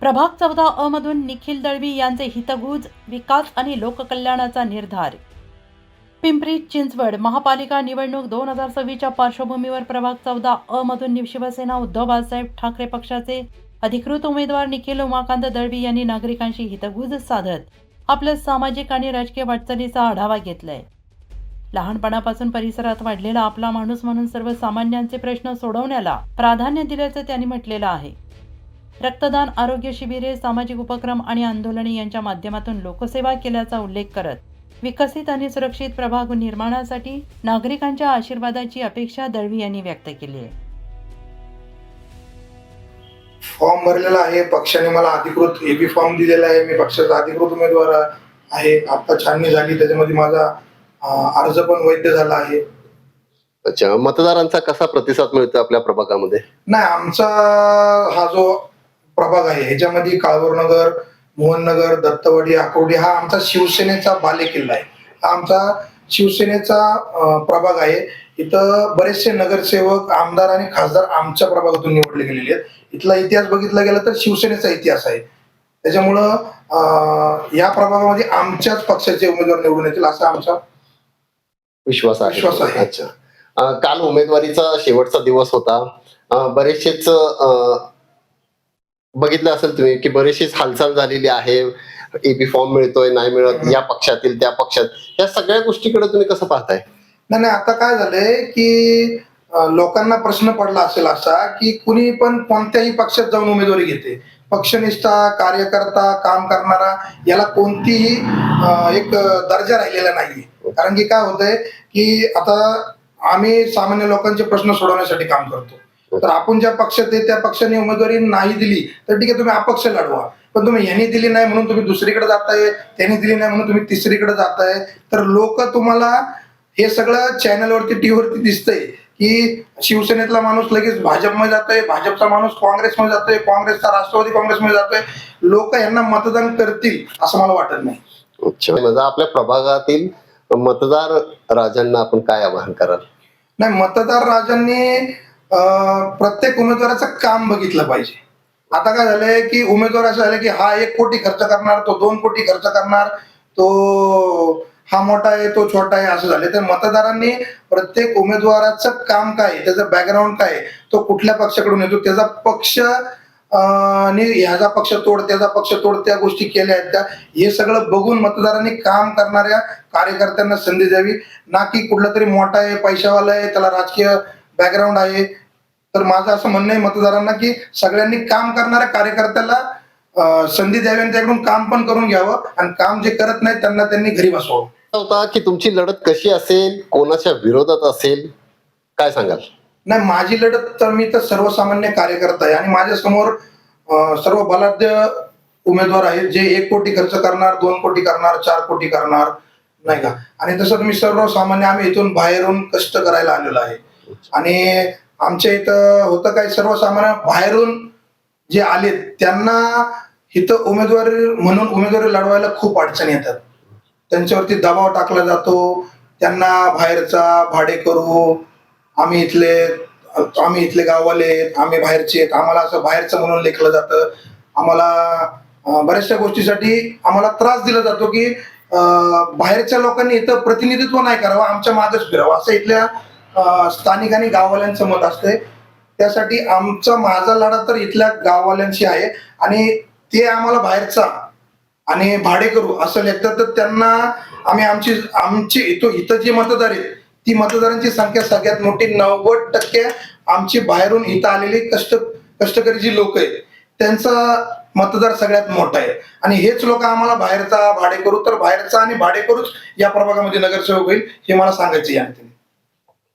प्रभाग चौदा अ मधून निखिल दळवी यांचे हितगुज विकास आणि लोककल्याणाचा निर्धार. पिंपरी चिंचवड महापालिका निवडणूक दोन हजार सव्वीसच्या पार्श्वभूमीवर प्रभाग चौदा अ मधून शिवसेना उद्धव बाळासाहेब ठाकरे पक्षाचे अधिकृत उमेदवार निखिल उमाकांत दळवी यांनी नागरिकांशी हितगुज साधत आपल्या सामाजिक आणि राजकीय वाटचालीचा आढावा घेतलाय. लहानपणापासून परिसरात वाढलेला आपला माणूस म्हणून सर्वसामान्यांचे प्रश्न सोडवण्याला प्राधान्य दिल्याचं त्यांनी म्हटलेलं आहे. रक्तदान आरोग्य शिबिरे सामाजिक उपक्रम आणि आंदोलने यांच्या माध्यमातून लोकसेवा केल्याचा उल्लेख करत विकसित आणि सुरक्षित प्रभाग निर्माणासाठी नागरिकांच्या आशीर्वादाची अपेक्षा दळवी यांनी व्यक्त केली आहे. फॉर्म भरलेला आहे पक्षाने मला अधिकृत एबी फॉर्म दिलेला आहे मी पक्षाचा अधिकृत उमेदवार आहे आता छाननी झाली त्याच्यामध्ये माझा अर्ज पण वैध झाला आहे. अच्छा मतदारांचा कसा प्रतिसाद मिळतो आपल्या प्रभागामध्ये? नाही आमचा हा जो प्रभाग आहे. ह्याच्यामध्ये काळभोरनगर मोहननगर दत्तवाडी आकुर्डी हा आमचा शिवसेनेचा बालेकिल्ला आहे. हा आमचा शिवसेनेचा प्रभाग आहे. इथं बरेचसे नगरसेवक आमदार आणि खासदार आमच्या प्रभागातून निवडले गेलेले आहेत. इथला इतिहास बघितला गेला तर शिवसेनेचा इतिहास आहे. त्याच्यामुळं या प्रभागामध्ये आमच्याच पक्षाचे उमेदवार निवडून येतील असा आमचा विश्वास आहे. विश्वास आहे. अच्छा. काल उमेदवारीचा शेवटचा दिवस होता. बरेचसेच बघितलं असेल तुम्ही की बरीचशी हालचाल झालेली आहे. एबी फॉर्म मिळतोय नाही मिळत या पक्षातील त्या पक्षात. या सगळ्या गोष्टीकडे तुम्ही कसं पाहताय? नाही आता काय झालंय की लोकांना प्रश्न पडला असेल असा की कुणी पण कोणत्याही पक्षात जाऊन उमेदवारी घेते. पक्षनिष्ठा कार्यकर्ता काम करणारा याला कोणतीही एक दर्जा राहिलेला नाहीये. कारण की काय होतंय की आता आम्ही सामान्य लोकांचे प्रश्न सोडवण्यासाठी काम करतो. तर आपण ज्या पक्षात आहे त्या पक्षाने उमेदवारी नाही दिली तर ठीक आहे तुम्ही अपक्ष लढवा. पण तुम्ही यांनी दिली नाही म्हणून तुम्ही दुसरीकडे जाताय त्यांनी दिली नाही म्हणून तुम्ही तिसरीकडे जाताय. तर लोक तुम्हाला हे सगळं चॅनलवरती टीव्हीवरती दिसतंय की शिवसेनेतला माणूस लगेच भाजपमध्ये जातोय भाजपचा माणूस काँग्रेसमध्ये जातोय काँग्रेसचा राष्ट्रवादी काँग्रेसमध्ये जातोय. लोक यांना मतदान करतील असं मला वाटत नाही. अच्छा म्हणजे आपल्या प्रभागातील मतदार राजांना आपण काय आवाहन कराल? नाही मतदार राजांनी प्रत्येक उमेदवाराचं काम बघितलं पाहिजे. आता काय झालंय की उमेदवार असं झालं की हा एक कोटी खर्च करणार तो दोन कोटी खर्च करणार तो हा मोठा आहे तो छोटा आहे असं झाले. तर मतदारांनी प्रत्येक उमेदवाराचं काम काय आहे, त्याचं बॅकग्राऊंड काय तो कुठल्या पक्षाकडून येतो त्याचा पक्ष अं, ह्याचा पक्ष तोड त्याचा पक्ष तोड त्या गोष्टी केल्या आहेत त्या हे सगळं बघून मतदारांनी काम करणाऱ्या कार्यकर्त्यांना संधी द्यावी. ना की कुठला तरी मोठा आहे पैशावाला आहे त्याला राजकीय बॅकग्राऊंड आहे. तर माझं असं म्हणणं आहे मतदारांना की सगळ्यांनी काम करणाऱ्या कार्यकर्त्याला संधी द्यावी आणि त्याकडून काम पण करून घ्यावं आणि काम जे करत नाही त्यांना त्यांनी घरी बसवावं. होता की तुमची लढत कशी असेल? कोणाच्या विरोधात असेल? काय सांगाल? नाही माझी लढत तर मी तर सर्वसामान्य कार्यकर्ता आहे आणि माझ्यासमोर सर्व बलाढ्य उमेदवार आहेत जे एक कोटी खर्च करणार दोन कोटी करणार चार कोटी करणार नाही का? आणि तसं मी सर्वसामान्य आम्ही इथून बाहेरून कष्ट करायला आलेलो आहे. आणि आमच्या इथं होतं काय सर्वसामान्य बाहेरून जे आले त्यांना इथं उमेदवारी म्हणून उमेदवारी लढवायला खूप अडचणी येतात. त्यांच्यावरती दबाव टाकला जातो. त्यांना बाहेरचा भाडे करू आम्ही इथले आम्ही इथले गाववाले आहेत, आम्ही बाहेरचे आहेत. आम्हाला असं बाहेरचं म्हणून लेखलं जातं. आम्हाला बऱ्याचशा गोष्टीसाठी आम्हाला त्रास दिला जातो की बाहेरच्या लोकांनी इथं प्रतिनिधित्व नाही करावं आमच्या मागच फिरावं. असं इथल्या स्थानिक आणि गाववाल्यांचं मत असतंय. त्यासाठी आमचा माझा लढा तर इथल्या गाववाल्यांशी आहे. आणि ते आम्हाला बाहेरचा आणि भाडे करू असं लेखतात. तर त्यांना आम्ही आमची आमची इथं इथं जी मतदार आहेत ती मतदारांची संख्या सगळ्यात मोठी नव्वद टक्के आमची बाहेरून इथं आलेली कष्ट कष्टकरी जी लोक आहेत त्यांचा मतदार सगळ्यात मोठा आहे. आणि हेच लोक आम्हाला बाहेरचा भाडे करू तर बाहेरचा आणि भाडेकरूच या प्रभागामध्ये नगरसेवक होईल हे मला सांगायचे या